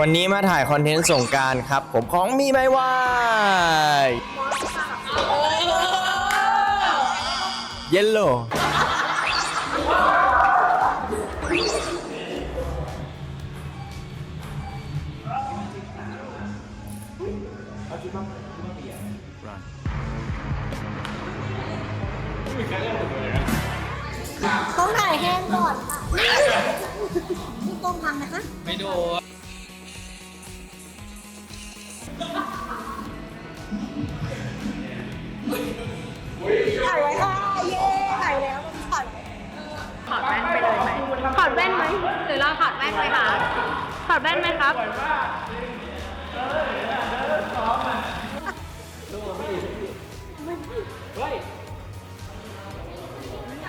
วันนี้มาถ่ายคอนเทนต์สงกรารครับ ผมของมีไม่วายเยลโล่ต้องถ่ายแห้งก่อนค่ะนี่กล้องพังนะคะ ไม่ดูถ่ หมหรือเราถอดแว่นไหมคะถอดแว่นไหมครับ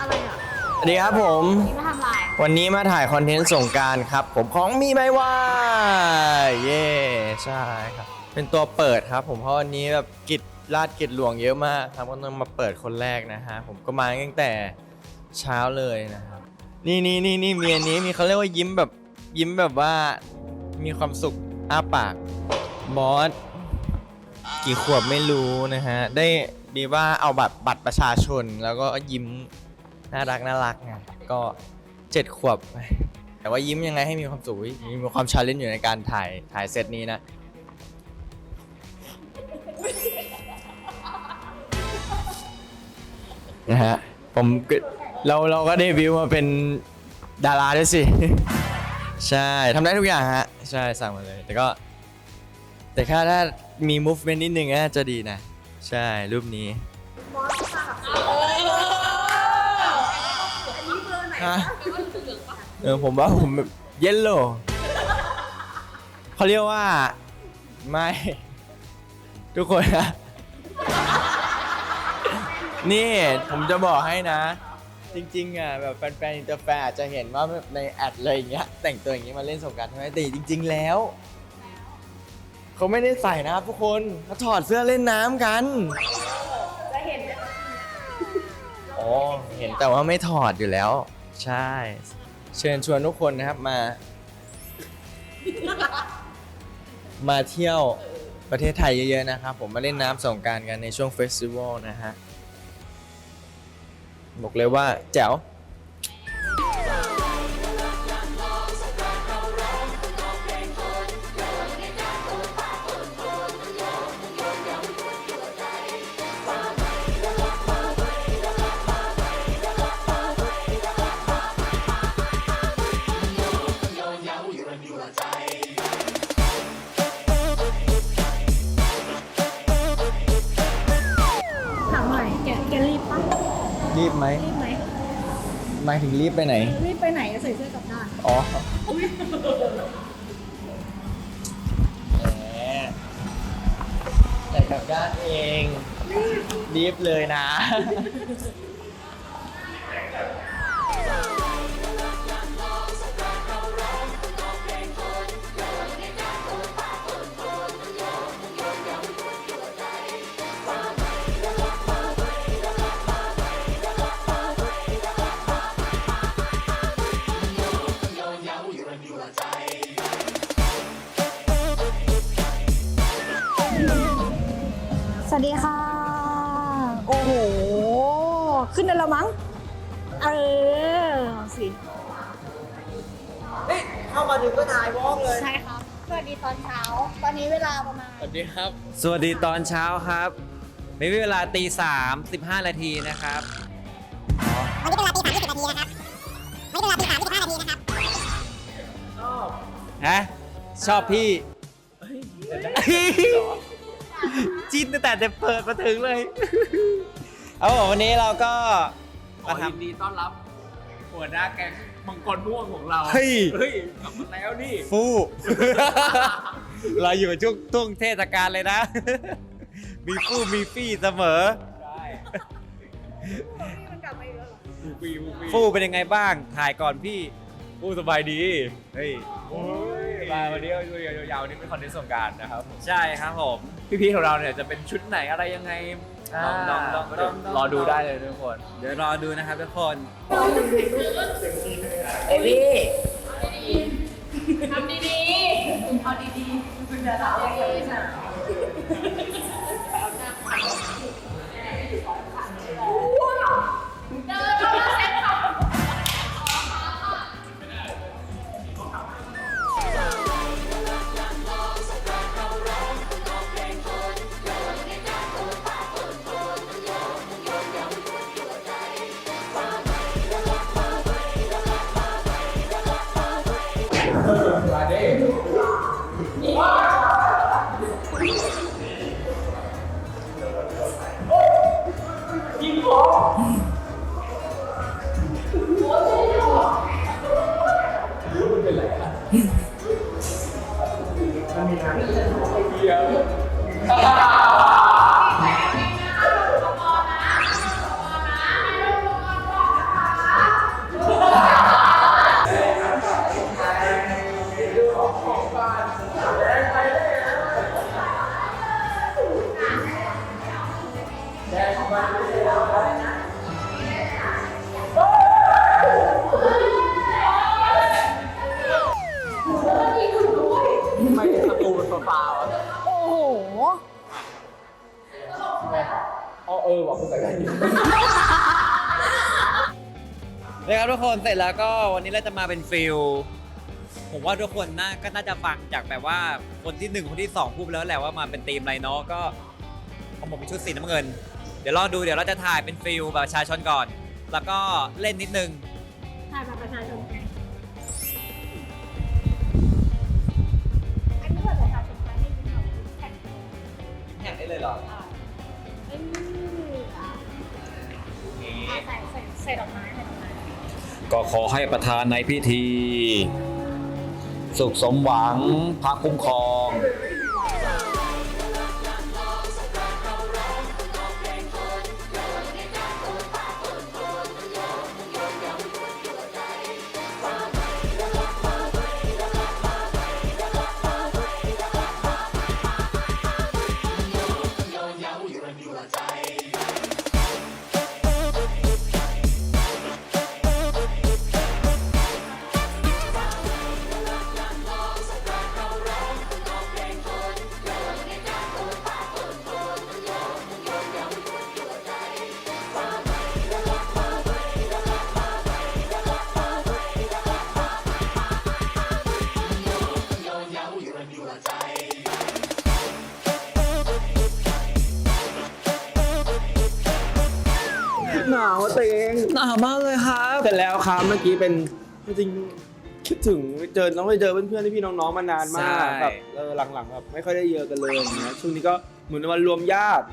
อะไรอะสวัสดีครับผม นี่มาทำลายวันนี้มาถ่ายคอนเทนต์สงกรารครับ ผมของมีไม่วายเย่ใช่ครับ เป็นตัวเปิดครับ ผมเพราะวันนี้แบบกิจลาดกิจหลวงเยอะมากครับก็ต้องมาเปิดคนแรกนะฮะผมก็มาตั้งแต่เช้าเลยนะครับ นี่นี่นี่นี่มีอันนี้มีเขาเรียกว่ายิ้มแบบยิ้มแบบว่ามีความสุขอ้าปากบอสกี่ขวบไม่รู้นะฮะ ได้ดีว่าเอาบัตรบัตรประชาชนแล้วก็ยิ้มน่ารักน่ารักไงก็เจ็ดขวบ แต่ว่ายิ้มยังไงให้มีความสุขมีความชาเลนจ์อยู่ในการถ่ายถ่ายเซตนี้นะนะฮะผมก็ เราเราก็เดบิวต์มาเป็นดาราด้วยสิ ใช่ทำได้ทุกอย่างฮะ ใช่สั่งมาเลย แต่ก็ แต่ถ้าถ้ามี movement นิดนึงน่าจะดีนะ ใช่รูปนี้ฮะเออผมว่าผมเยลโล่เขาเรียกว่า ไม่ ทุกคนนะ นี่ผมจะบอกให้นะ จริงๆอะแบบแฟนๆอินเตอร์แฟนอาจจะเห็นว่าแบบในแอดอะไรอย่างเงี้ยแต่งตัวอย่างงี้มาเล่นสงกรารใช่ไหมแต่จริง ๆ แล้ว เขาไม่ได้ใส่นะครับทุกคนเขาถอดเสื้อเล่นน้ำกันอ๋อเห็นแต่ว่าไม่ถอดอยู่แล้ว ใช่ เชิญชวนทุกคนนะครับมา มาเที่ยวประเทศไทยเยอะๆนะครับ ผมมาเล่นน้ำสงกรารกันในช่วงเฟสติวัลนะฮะ บอกเลยว่าแจ๋ว ไหมรีบไหมหมายถึงรีบไปไหน รีบไปไหนใส่เสื้อกลับด้านอ๋อแหมใส่กลับด้านเอง รีบเลยนะ สวัสดีค่ะ โอ้โห ขึ้นได้แล้วมั้ง เออเอาสิเข้ามาถึงก็ถ่ายวอล์กเลย ใช่ครับ สวัสดีตอนเช้า ตอนนี้เวลาประมาณ สวัสดีครับ สวัสดีตอนเช้าครับมีเวลาตีสามสิบห้านาทีนะครับวันนี้เป็นเวลาตีสามยี่สิบนาทีนะครับวันนี้เป็นเวลาตีสามยี่ จิ้นตั้งแต่จะเปิดมาถึงเลย เอาผมวันนี้เราก็ขอมาทยินดีต้อนรับ หัวหน้าแก๊งมังกรม่วงของเราเฮ้ยเฮ้ยกลับมาแล้วนี่ฟู่เราอยู่ในช่วงช่วงเทศกาลเลยนะ มีฟู่มีฟี่เสมอ ได้มันกลับมาอีกแล้วเหรอฟูฟี่ฟูฟี่ฟู่เป็นยังไงบ้าง ถ่ายก่อนพี่ ฟู่สบายดี เฮ้ย มาวันนี้ยาวๆนี่เป็นคอนเทนต์สงกรารนะครับใช่ครับผมพี่ๆของเราเนี่ยจะเป็นชุดไหนอะไรยังไงลองลองลองเดี๋ยวรอดูได้เลยทุกคนเดี๋ยวรอดูนะครับทุกคนทำดีๆเอาดีๆคุณจะทำยังไงนะโอ้โหนะครับทุกคนเสร็จแล้วก็วันนี้เราจะมาเป็นฟิลผมว่าทุกคนน่าก็น่าจะฟังจากแบบว่าคนที่หนึ่งคนที่สองพูดไปแล้วแหละว่ามาเป็นธีมอะไรเนาะก็ของผมเป็นชุดสีน้ำเงิน เดี๋ยวรอดูเดี๋ยวเราจะถ่ายเป็นฟิลแบบประชาชนก่อน แล้วก็เล่นนิดนึง เลยเหรอเอ้ยอะอะใส่ใส่ใส่ดอกไม้ใส่ดอกไม้ก็ขอให้ประธานในพิธี สุขสมหวังพระคุ้มครอ ครับเมื่อกี้เป็นจริงๆคิดถึงเจอน้องไปเจอเพื่อนๆพี่ๆน้องๆมานานมากใช่ แบบเออหลังๆแบบไม่ค่อยได้เจอกันเลยอย่างเงี้ยช่วงนี้ก็เหมือนวันรวมญาติ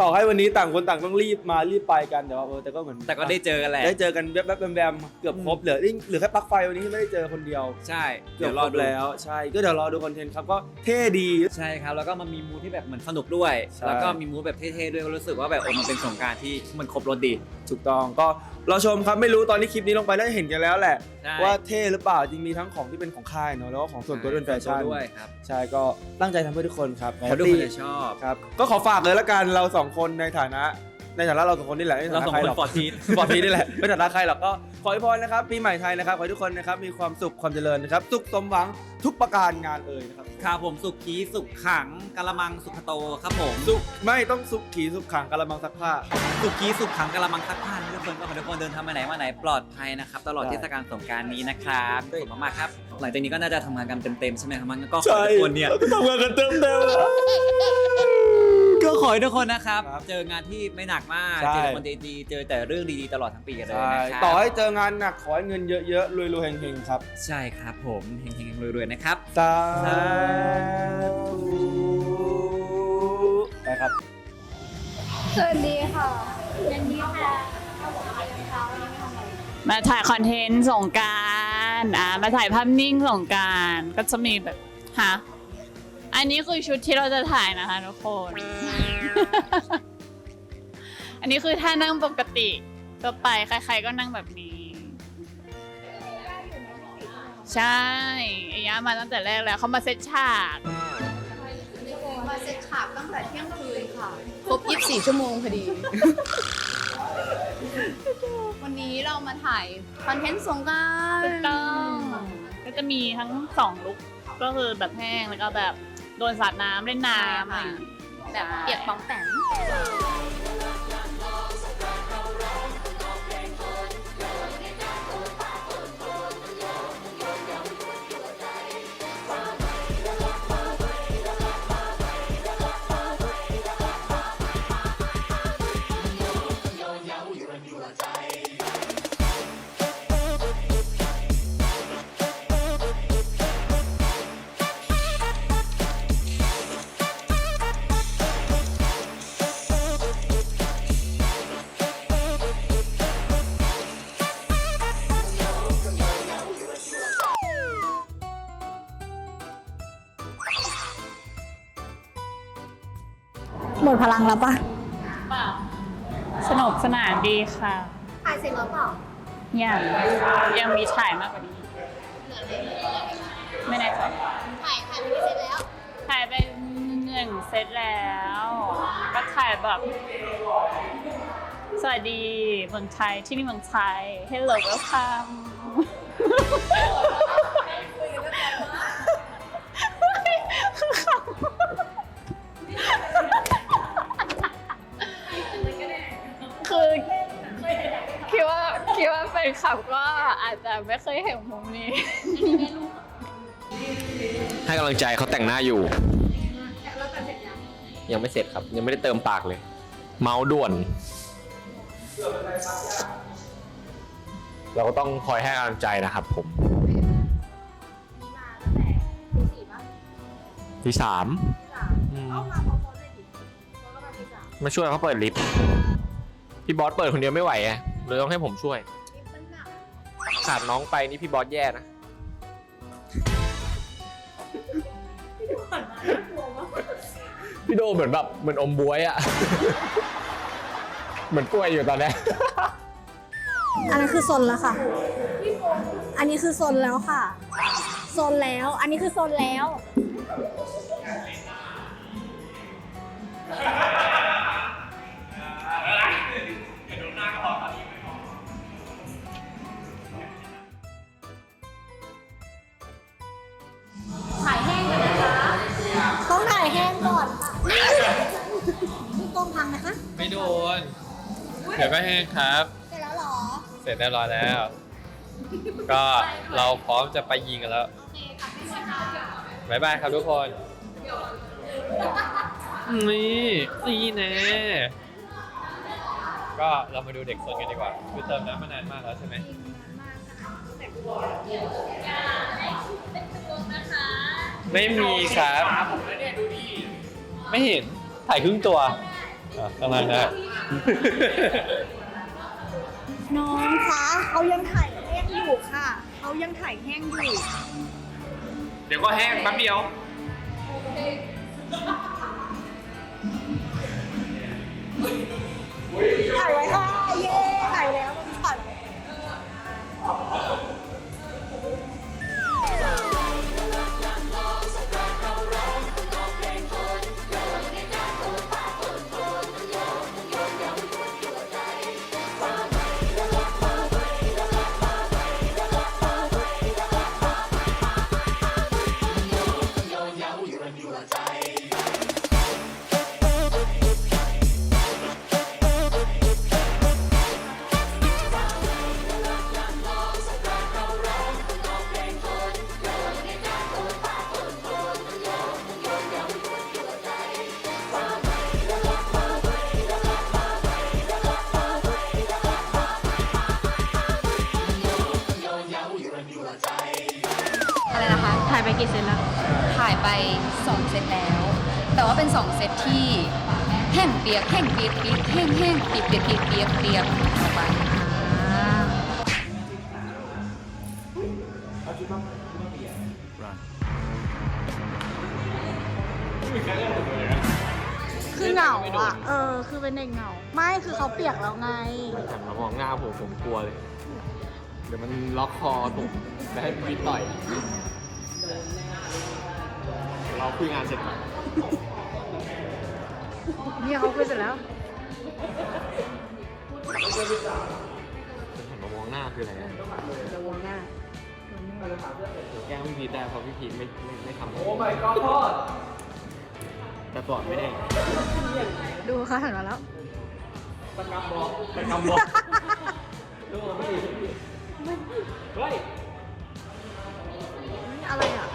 ต่อให้วันนี้ต่างคนต่างต้องรีบมารีบไปกันแต่ว่าเออแต่ก็เหมือนแต่ก็ได้เจอกันแหละ ได้เจอกันแวบๆแวมๆเกือบครบเหลือนี่เหลือแค่ปลั๊กไฟวันนี้ที่ไม่ได้เจอคนเดียว ใช่เกืเดี๋อยบวครรอบดูแล้ว ใช่ก็เดี๋ยวรอดูคอนเทนต์ครับก็เท่ดี ใช่ครับ แล้วก็มันมีมูดที่แบบเหมือนสนุกด้วย ใช่ แล้วก็มีมูดแบบเท่ๆด้วยก็รู้สึกว่าแบบเออมันเป็นสงกรารที่มันครบรถดี ถูกต้องก็เราชมครับไม่รู้ตอนนี้คลิปนี้ลงไปได้เห็นกันแล้วแหละ ใช่ว่าเท่หรือเปล่าจริงมีทั้งของที่เป็นของค่ายเนอะแล้วก็ของส่วนตัวด้วยเป็นแฟชั่นด้วยครับใช่ก็ตั้งใจทำเพื่อทุกคนครับเขาดูคนจะชอบ ครับก็ขอฝากเลยละกันเราสองคนในฐานะ ในฐานะเราสองคนนี่แหละไม่ในเราฐานะสองใครคหรนอกปลอดทีสปลอดทีนี่แหละไม่ฐานะใครหรอกก็ขอให้พรนะครับปีใหม่ไทยนะครับขอให้ทุกคนนะครับมีความสุขความเจริญนะครับสุขสมหวังทุกประการงานเอ่ยนะครับครับผมสุขีสุขขังกะละมังสุขโตครับผม สุขไม่ต้องสุขขีสุขขังกะละมังซักผ้า สุขีสุขขังกะละมังซักผ้านะทุกคนก็ขอให้ทุกคนเดินทางไปไหนมาไหนปลอดภัยนะครับตลอดใช่เทศกาลสงกรารนี้นะครับขอบคุณมากๆครับ หลังจากนี้ก็น่าจะทำงานกันเต็มๆใช่ไหมครับมันก็ขอใช่ให้ทุกคนเนี่ย ทำงานกันเต็มเต็ม ก็ขอให้ทุกคนนะครับ ครับเจองานที่ไม่หนักมาก ใช่ เจอแต่คนดีๆเจอแต่เรื่องดีๆตลอดทั้งปีกันเลยใช่นะครับต่อให้เจองานหนักขอให้เงินเยอะๆรวยๆเฮงๆครับใช่ครับผมเฮงๆรวยๆนะครับ สาสาธุไปครับ สวัสดีค่ะยันดีค่ะเราบอกว่าเช้ายังไม่ทำอะไรมาถ่ายคอนเทนต์สงกราร อ่า มาถ่ายภาพนิ่งสงกราร ก็จะมีแบบฮะ อันนี้คือชุดที่เราจะถ่ายนะคะทุกคน อันนี้คือท่านั่งปกติก็ไปใคร ๆ ก็นั่งแบบนี้ ใช่ไอ้ยะมาตั้งแต่แรกแล้วเขามาเซตฉาก มาเสร็จฉากตั้งแต่เที่ยงคืนค่ะ ครบ 24 ชั่วโมงพอดี วันนี้เรามาถ่ายคอนเทนต์สงกราร ถูกต้อง ก็จะมีทั้งสองลุกก็คือแบบแห้งแล้วก็แบบ โดนสาดน้ำเล่นน้ำอะไรอย่างงี้แบบเปียกปองแปง มดพลังแล้วปะสนุกสนานดีค่ะ ถ่ายเสร็จแล้วเปล่ายังยังมีถ่ายมากกว่านี้ไม่แน่ใจถ่ายถ่ายไม่เสร็จแล้ว ถ่ายไปหนึ่งเซตแล้ว ก็ถ่ายแบบ สวัสดีเมืองไทยที่นี่เมืองไทย Hello welcome นคลับก็อาจจะไม่เคยเห็นมุมนี้ ให้กำลังใจเขาแต่งหน้าอยู่ ยังไม่เสร็จครับ ยังไม่ได้เติมปากเลย เมาส์ด่วน เราก็ต้องคอยให้กำลังใจนะครับผมที่สามอืมมาช่วยเขาเปิดลิฟต์พี่บอสเปิดคนเดียวไม่ไหวไงเลยต้องให้ผมช่วย ขาดน้องไปนี่พี่บอสแย่นะพี่โดเหมือนแบบเหมือนอมบวยอะ เหมือนป่วยอยู่ตอนเนี้ย อันนั้นคือโซนแล้วค่ะ อันนี้คือโซนแล้วค่ะ โซนแล้ว อันนี้คือโซนแล้ว โดน เดี๋ยวก็แห้งครับ เสร็จแล้วเหรอ เสร็จเรียบร้อยแล้ว ก็เราพร้อมจะไปยิงกันแล้วบายบายครับทุกคน นี่นี่แน่ก็เรามาดูเด็กโซนกันดีกว่า คือเติมน้ำมานานมากแล้วใช่ไหม ไม่มีครับ ไม่เห็น ถ่ายครึ่งตัว อะประมาณนั้นน้องคะเขายังถ่ายแห้งอยู่ค่ะเขายังถ่ายแห้งอยู่เดี๋ยวก็แห้งแป๊บเดียว ถ่ายไว้ค่ะเย้ถ่ายแล้วายไปงเซตแล้ว แต่ว่าเป็นสองเซตที่แห้งเปียกแห้งเปียกเปียกแห้งแห้งเปียกเปียกเปียกเปียกเปียกออกไปคือเหงาอะ เออ คือเป็นเด็กเหงา ไม่คือเขาเปียกแล้วไงหันมามองหน้าผมผมกลัวเลย เดี๋ยวมันล็อกคอผมจะให้พี่ต่อย เราคุยงานเสร็จก่อนเนี่ยเขาคุยเสร็จแล้วหันมามองหน้าคืออะไรอะจะวงหน้าแกล้งพี่พีทได้เพราะพี่พีทไม่ไม่ไม่ทำโอ้ my god แต่ก่อนไม่ได้ดูเขาหันมาแล้ว ตะกำบอกตะกำบอกดูไม่ดีเฮ้ย อะไรอะ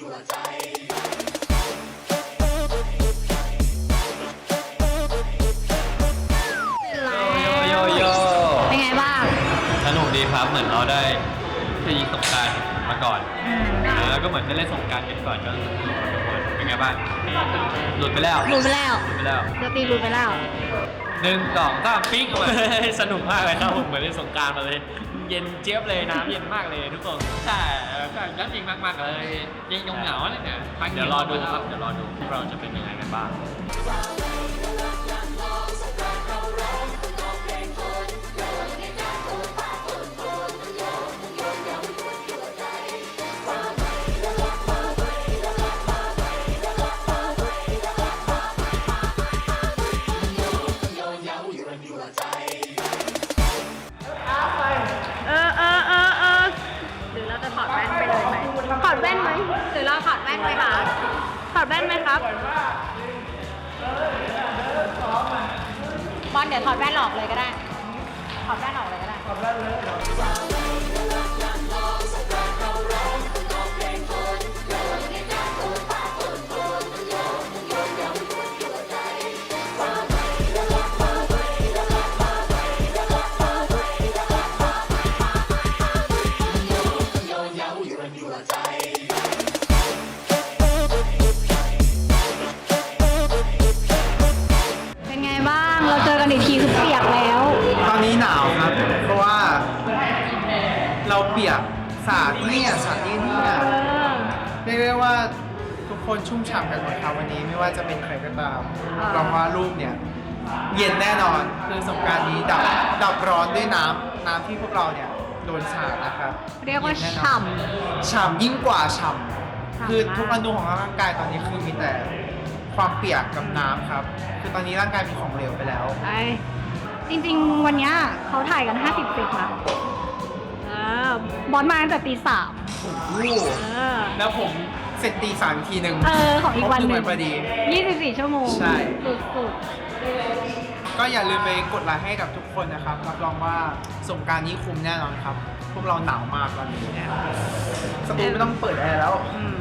โยโย่เป็นไงบ้างสนุกดีครับเหมือนเราได้ไปยิงสงกรารมาก่อนแล้วก็เหมือนได้เล่นสงกรารกันก่อนก็สนุกกันทุกคนเป็นไงบ้างหลุดไปแล้วหลุดไปแล้วหลุดไปแล้วเดตีหลุดไปแล้วหนึ่งสองสามปิ๊กออกมา สนุกมากเลยครับผมเหมือนเล่นสงกรารมาเลย เย็นเจี๊ยบเลยน้ำเย็นมากเลยทุกคนใช่เออก็ยัดยิงมากๆเลยยังยงเหงาเลยเนี่ยเดี๋ยวรอดูครับเดี๋ยวรอดูเราจะเป็นยังไงกันบ้าง คนชุ่มฉ่ำกันหมดครับวันนี้ไม่ว่าจะเป็นใครก็ตามอ่าลองว่ารูปเนี่ยเย็นแน่นอนคือสงกรารนี้ดับดับร้อนด้วยน้ำน้ำที่พวกเราเนี่ยโดนสาดนะครับเรียกว่าย็นแน่นอนฉ่ฉ่ำยิ่งกว่าฉ่ฉ่ำำคือทุกอนูของร่างกายตอนนี้คือมีแต่ความเปียกกับน้ำครับ คือตอนนี้ร่างกายมีของเหลวไปแล้ว ไอจริงๆ วันเนี้ยเขาถ่ายกัน 50เซตนะเออบอลมาตั้งแต่ตีสามโอ้โหเออแล้วผม เสร็จตีสามอีกทีหนึ่งเออของอีกวันหนึ่ง ครบพอดี 24 ชั่วโมงใช่ สุดก็อย่าลืมไปกดไลค์ให้กับทุกคนนะครับรับรองว่าสงกรารนี้คุ้มแน่นอนครับ พวกเราหนาวมากตอนนี้เนี่ยสตูไม่ต้องเปิดแอร์แล้ว ๆอืม